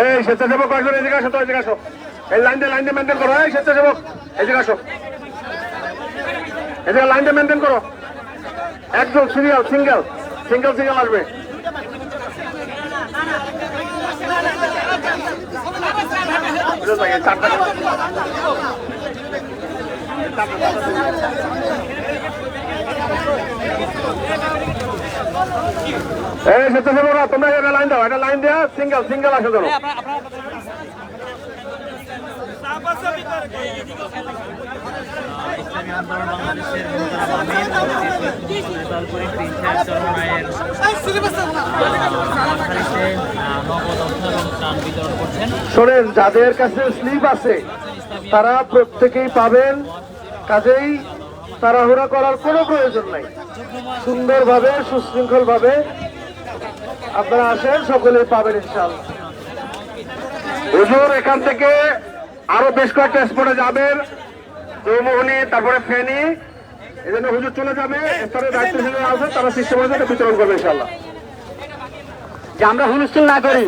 এই স্বেচ্ছাসেবক কয়েকজন, এদিকে আসো তো, এদিকে আসো। এই লাইন দিয়ে লাইন দিয়ে মেনটেন করো, এই স্বেচ্ছাসেবক, এদিকে আসো। এদিকে লাইন দিয়ে মেনটেন করো। একজন সিরিয়াল, সিঙ্গেল সিঙ্গেল সিঙ্গেল আসবে। চারটা স্বেচ্ছাসেবকরা তোমরা লাইন দাও লাইন সিঙ্গেল সিঙ্গেল ধরো। যাদের কাছে স্লিপ আছে, তারা প্রত্যেকেই পাবেন কাজেই তাড়াহুড়া করার কোনো প্রয়োজন নাই। সুন্দরভাবে সুশৃঙ্খলভাবে আপনারা আসেন সকলেই পাবেন ইনশাআল্লাহ। হুজুর এখান থেকে আরও বেশ কয়েকটা স্পটে যাবেন। চৌমোহনী তারপরে ফেনি। এই জন্য হুজুর চলে যাবে ইফতারের দায়িত্ব হিসেবে আছে তারা সিস্টেম বিতরণ করবে ইনশাআল্লাহ। যে আমরা হুলস্থুল না করি